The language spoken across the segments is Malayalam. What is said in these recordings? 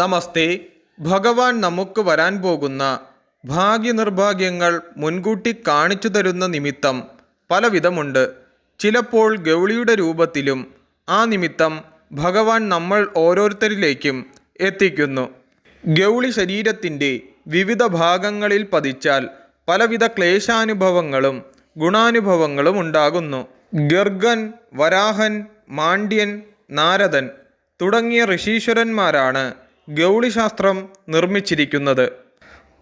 നമസ്തേ. ഭഗവാൻ നമുക്ക് വരാൻ പോകുന്ന ഭാഗ്യനിർഭാഗ്യങ്ങൾ മുൻകൂട്ടി കാണിച്ചു തരുന്ന നിമിത്തം പലവിധമുണ്ട്. ചിലപ്പോൾ ഗൗളിയുടെ രൂപത്തിലും ആ നിമിത്തം ഭഗവാൻ നമ്മൾ ഓരോരുത്തരിലേക്കും എത്തിക്കുന്നു. ഗൗളി ശരീരത്തിന്റെ വിവിധ ഭാഗങ്ങളിൽ പതിച്ചാൽ പലവിധ ക്ലേശാനുഭവങ്ങളും ഗുണാനുഭവങ്ങളും ഉണ്ടാകുന്നു. ഗർഗൻ വരാഹൻ മാണ്ഡ്യൻ നാരദൻ തുടങ്ങിയ ഋഷീശ്വരന്മാരാണ് ഗൗളിശാസ്ത്രം നിർമ്മിച്ചിരിക്കുന്നത്.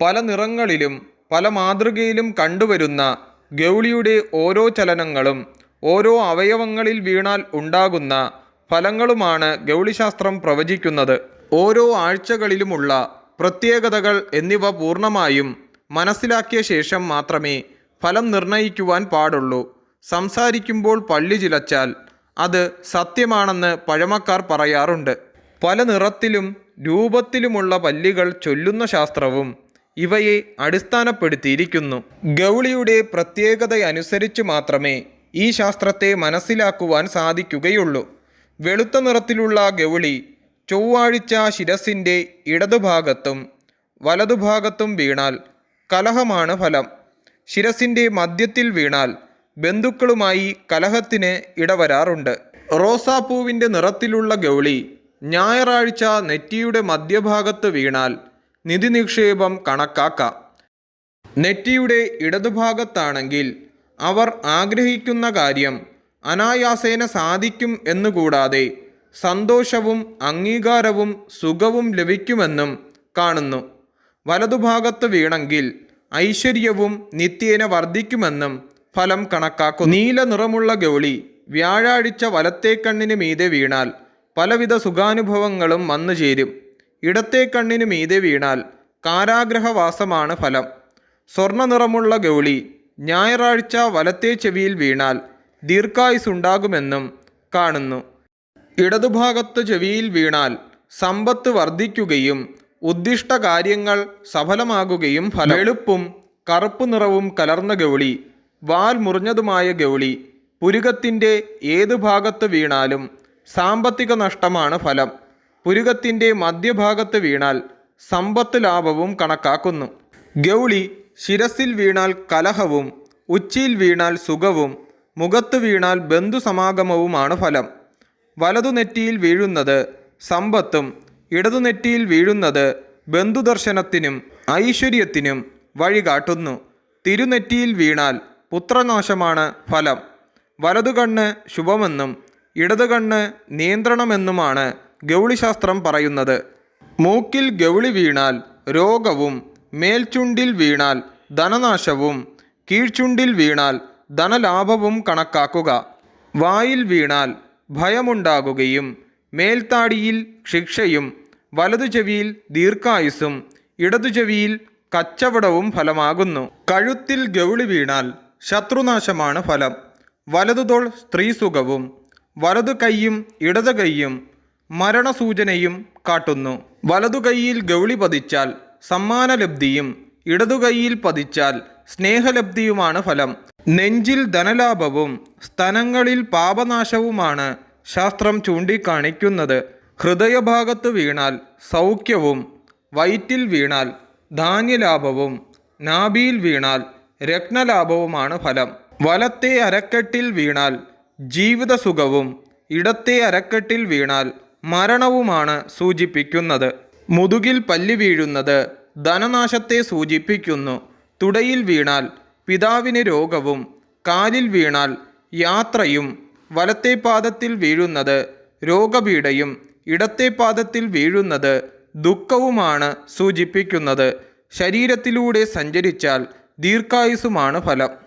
പല നിറങ്ങളിലും പല മാതൃകയിലും കണ്ടുവരുന്ന ഗൗളിയുടെ ഓരോ ചലനങ്ങളും ഓരോ അവയവങ്ങളിൽ വീണാൽ ഉണ്ടാകുന്ന ഫലങ്ങളുമാണ് ഗൗളിശാസ്ത്രം പ്രവചിക്കുന്നത്. ഓരോ ആഴ്ചകളിലുമുള്ള പ്രത്യേകതകൾ എന്നിവ പൂർണമായും മനസ്സിലാക്കിയ ശേഷം മാത്രമേ ഫലം നിർണയിക്കുവാൻ പാടുള്ളൂ. സംസാരിക്കുമ്പോൾ പള്ളി ചിലച്ചാൽ അത് സത്യമാണെന്ന് പഴമക്കാർ പറയാറുണ്ട്. പല നിറത്തിലും രൂപത്തിലുമുള്ള പല്ലുകൾ ചൊല്ലുന്ന ശാസ്ത്രവും ഇവയെ അടിസ്ഥാനപ്പെടുത്തിയിരിക്കുന്നു. ഗൗളിയുടെ പ്രത്യേകതയനുസരിച്ച് മാത്രമേ ഈ ശാസ്ത്രത്തെ മനസ്സിലാക്കുവാൻ സാധിക്കുകയുള്ളൂ. വെളുത്ത നിറത്തിലുള്ള ഗൗളി ചൊവ്വാഴ്ച ശിരസിന്റെ ഇടതുഭാഗത്തും വലതുഭാഗത്തും വീണാൽ കലഹമാണ് ഫലം. ശിരസിന്റെ മധ്യത്തിൽ വീണാൽ ബന്ധുക്കളുമായി കലഹത്തിന് ഇടവരാറുണ്ട്. റോസാപ്പൂവിന്റെ നിറത്തിലുള്ള ഗൗളി ഞായറാഴ്ച നെറ്റിയുടെ മധ്യഭാഗത്ത് വീണാൽ നിധി നിക്ഷേപം കണക്കാക്കാം. നെറ്റിയുടെ ഇടതുഭാഗത്താണെങ്കിൽ അവർ ആഗ്രഹിക്കുന്ന കാര്യം അനായാസേന സാധിക്കും എന്നുകൂടാതെ സന്തോഷവും അംഗീകാരവും സുഖവും ലഭിക്കുമെന്നും കാണുന്നു. വലതുഭാഗത്ത് വീണെങ്കിൽ ഐശ്വര്യവും നിത്യേന വർദ്ധിക്കുമെന്നും ഫലം കണക്കാക്കുന്നു. നീല നിറമുള്ള ഗൗളി വ്യാഴാഴ്ച വലത്തേക്കണ്ണിന് മീതെ വീണാൽ പലവിധ സുഖാനുഭവങ്ങളും വന്നു ചേരും. ഇടത്തെ കണ്ണിന് മീതെ വീണാൽ കാരാഗ്രഹവാസമാണ് ഫലം. സ്വർണ നിറമുള്ള ഗൗളി ഞായറാഴ്ച വലത്തെ ചെവിയിൽ വീണാൽ ദീർഘായുസുണ്ടാകുമെന്നും കാണുന്നു. ഇടതുഭാഗത്ത് ചെവിയിൽ വീണാൽ സമ്പത്ത് വർദ്ധിക്കുകയും ഉദ്ദിഷ്ട കാര്യങ്ങൾ സഫലമാകുകയും ഫലം. വെളുപ്പും കറുപ്പ് നിറവും കലർന്ന ഗൗളി വാൽ മുറിഞ്ഞതുമായ ഗൗളി പുരുകത്തിന്റെ ഏതു ഭാഗത്ത് വീണാലും സാമ്പത്തിക നഷ്ടമാണ് ഫലം. പുരുകത്തിന്റെ മധ്യഭാഗത്ത് വീണാൽ സമ്പത്ത് ലാഭവും കണക്കാക്കുന്നു. ഗൗളി ശിരസിൽ വീണാൽ കലഹവും ഉച്ചിയിൽ വീണാൽ സുഖവും മുഖത്ത് വീണാൽ ബന്ധുസമാഗമവുമാണ് ഫലം. വലതു നെറ്റിയിൽ വീഴുന്നത് സമ്പത്തും ഇടതു നെറ്റിയിൽ വീഴുന്നത് ബന്ധുദർശനത്തിനും ഐശ്വര്യത്തിനും വഴികാട്ടുന്നു. തിരുനെറ്റിയിൽ വീണാൽ പുത്രനാശമാണ് ഫലം. വലതു കണ്ണ് ശുഭമെന്നും ഇടതു കണ്ണ് നിയന്ത്രണമെന്നുമാണ് ഗൗളിശാസ്ത്രം പറയുന്നത്. മൂക്കിൽ ഗൗളി വീണാൽ രോഗവും മേൽചുണ്ടിൽ വീണാൽ ധനനാശവും കീഴ്ചുണ്ടിൽ വീണാൽ ധനലാഭവും കണക്കാക്കുക. വായിൽ വീണാൽ ഭയമുണ്ടാകുകയും മേൽത്താടിയിൽ ശിക്ഷയും വലതു ചെവിയിൽ ദീർഘായുസും ഇടതു ചെവിയിൽ കച്ചവടവും ഫലമാകുന്നു. കഴുത്തിൽ ഗൗളി വീണാൽ ശത്രുനാശമാണ് ഫലം. വലതുതോൾ സ്ത്രീസുഖവും വലതു കൈയും ഇടതു കൈയും മരണസൂചനയും കാട്ടുന്നു. വലതു കൈയിൽ ഗൗളി പതിച്ചാൽ സമ്മാനലബ്ധിയും ഇടതു കൈയിൽ പതിച്ചാൽ സ്നേഹലബ്ധിയുമാണ് ഫലം. നെഞ്ചിൽ ധനലാഭവും സ്തനങ്ങളിൽ പാപനാശവുമാണ് ശാസ്ത്രം ചൂണ്ടിക്കാണിക്കുന്നത്. ഹൃദയഭാഗത്ത് വീണാൽ സൗഖ്യവും വയറ്റിൽ വീണാൽ ധാന്യലാഭവും നാഭിയിൽ വീണാൽ രത്നലാഭവുമാണ് ഫലം. വലത്തെ അരക്കെട്ടിൽ വീണാൽ ജീവിതസുഖവും ഇടത്തെ അരക്കെട്ടിൽ വീണാൽ മരണവുമാണ് സൂചിപ്പിക്കുന്നത്. മുതുകിൽ പല്ലി വീഴുന്നത് ധനനാശത്തെ സൂചിപ്പിക്കുന്നു. തുടയിൽ വീണാൽ പിതാവിന് രോഗവും കാലിൽ വീണാൽ യാത്രയും വലത്തെ പാദത്തിൽ വീഴുന്നത് രോഗപീഠയും ഇടത്തെ പാദത്തിൽ വീഴുന്നത് ദുഃഖവുമാണ് സൂചിപ്പിക്കുന്നത്. ശരീരത്തിലൂടെ സഞ്ചരിച്ചാൽ ദീർഘായുസുമാണ് ഫലം.